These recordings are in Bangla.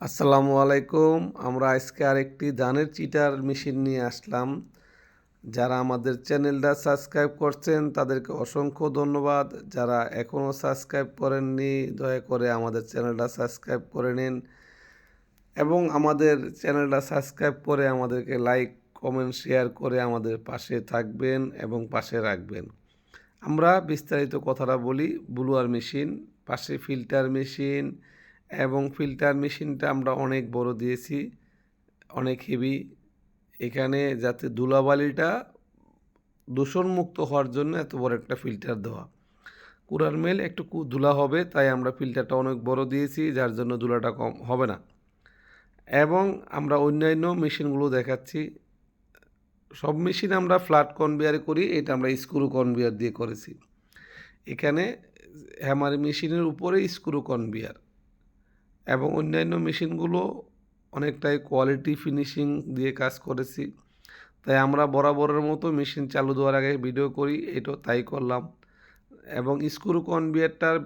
আসসালামু আলাইকুম। আমরা আজকে আরেকটি ধানের চিটার মেশিন নিয়ে আসলাম। যারা আমাদের চ্যানেলটা সাবস্ক্রাইব করছেন, তাদেরকে অসংখ্য ধন্যবাদ। যারা এখনও সাবস্ক্রাইব করেননি, দয়া করে আমাদের চ্যানেলটা সাবস্ক্রাইব করে নিন এবং আমাদের চ্যানেলটা সাবস্ক্রাইব করে আমাদেরকে লাইক, কমেন্ট, শেয়ার করে আমাদের পাশে থাকবেন এবং পাশে রাখবেন। আমরা বিস্তারিত কথাটা বলি, ব্লুয়ার মেশিন, পাশে ফিল্টার মেশিন এবং ফিল্টার মেশিনটা আমরা অনেক বড় দিয়েছি, অনেক হেভি এখানে যাতে ধুলাবালিটা দূষণমুক্ত হওয়ার জন্য এত বড় একটা ফিল্টার দেওয়া। কুরার মেল একটু কু- ধুলা হবে, তাই আমরা ফিল্টারটা অনেক বড় দিয়েছি, যার জন্য ধুলাটা কম হবে না। এবং আমরা অন্যান্য মেশিনগুলো দেখাচ্ছি। সব মেশিন আমরা ফ্ল্যাট কনভেয়ারে করি, এটা আমরা স্ক্রু কনভেয়ার দিয়ে করেছি। এখানে হ্যামার মেশিনের উপরে স্ক্রু কনভেয়ার এবং অন্যান্য মেশিনগুলো অনেকটাই কোয়ালিটি ফিনিশিং দিয়ে কাজ করেছি। তাই আমরা বরাবরের মতো মেশিন চালু দেওয়ার আগে ভিডিও করি, এটাও তাই করলাম। এবং স্ক্রু কনভেয়ারটার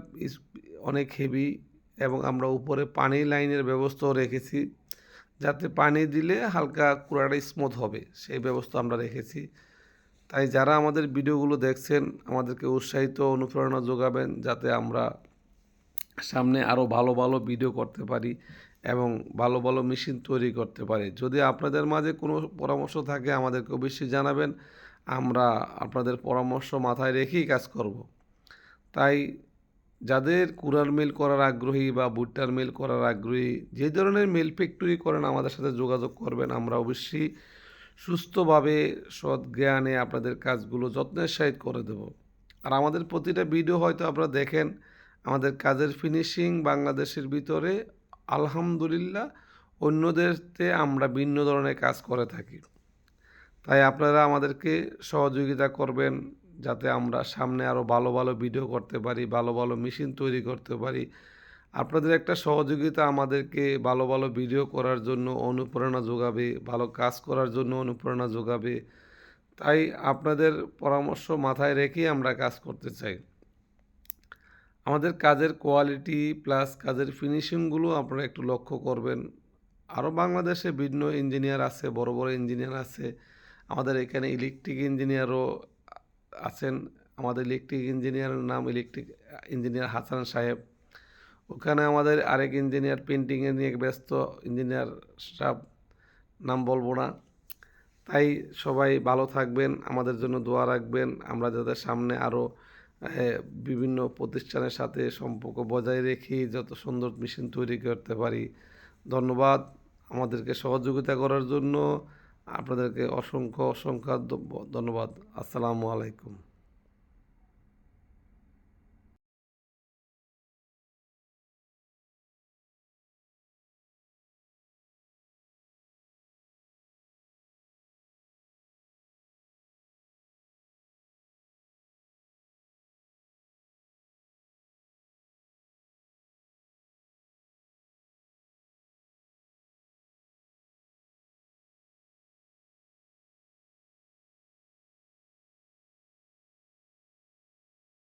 অনেক হেভি এবং আমরা উপরে পানি লাইনের ব্যবস্থাও রেখেছি। যাতে পানি দিলে হালকা কুড়াটা স্মুথ হবে, সেই ব্যবস্থা আমরা রেখেছি। তাই যারা আমাদের ভিডিওগুলো দেখছেন, আমাদেরকে উৎসাহিত, অনুপ্রেরণা যোগাবেন, যাতে আমরা সামনে আরও ভালো ভালো ভিডিও করতে পারি এবং ভালো ভালো মেশিন তৈরি করতে পারি। যদি আপনাদের মাঝে কোনো পরামর্শ থাকে আমাদেরকে অবশ্যই জানাবেন। আমরা আপনাদের পরামর্শ মাথায় রেখেই কাজ করব। তাই যাদের কুরার মিল করার আগ্রহী বা ভুট্টার মিল করার আগ্রহী, যে ধরনের মিল ফ্যাক্টরি করেন, আমাদের সাথে যোগাযোগ করবেন। আমরা অবশ্যই সুস্থভাবে সৎ জ্ঞানে আপনাদের কাজগুলো যত্নের সহিত করে দেব। আর আমাদের প্রতিটা ভিডিও হয়তো আপনারা দেখেন আমাদের কাজের ফিনিশিং বাংলাদেশের ভিতরে, আলহামদুলিল্লাহ, অন্যদেরতে আমরা ভিন্ন ধরনের কাজ করে থাকি। তাই আপনারা আমাদেরকে সহযোগিতা করবেন যাতে আমরা সামনে আরও ভালো ভালো ভিডিও করতে পারি, ভালো ভালো মেশিন তৈরি করতে পারি। আপনাদের একটা সহযোগিতা আমাদেরকে ভালো ভালো ভিডিও করার জন্য অনুপ্রেরণা যোগাবে, ভালো কাজ করার জন্য অনুপ্রেরণা যোগাবে। তাই আপনাদের পরামর্শ মাথায় রেখেই আমরা কাজ করতে চাই। আমাদের কাজের কোয়ালিটি প্লাস কাজের ফিনিশিংগুলো আপনারা একটু লক্ষ্য করবেন। আরও বাংলাদেশে ভিন্ন ইঞ্জিনিয়ার আছে, বড় বড় ইঞ্জিনিয়ার আছে। আমাদের এখানে ইলেকট্রিক ইঞ্জিনিয়ারও আছেন। আমাদের ইলেকট্রিক ইঞ্জিনিয়ারের নাম ইলেকট্রিক ইঞ্জিনিয়ার হাসান সাহেব। ওখানে আমাদের আরেক ইঞ্জিনিয়ার পেন্টিংয়ে নিয়ে ব্যস্ত ইঞ্জিনিয়ার সাহেব, নাম বলব না। তাই সবাই ভালো থাকবেন, আমাদের জন্য দোয়া রাখবেন। আমরা যাতে সামনে আরও বিভিন্ন প্রতিষ্ঠানের সাথে সম্পর্ক বজায় রেখে যত সুন্দর মেশিন তৈরি করতে পারি। ধন্যবাদ আমাদেরকে সহযোগিতা করার জন্য। আপনাদেরকে অসংখ্য অসংখ্য ধন্যবাদ। আসসালামু আলাইকুম।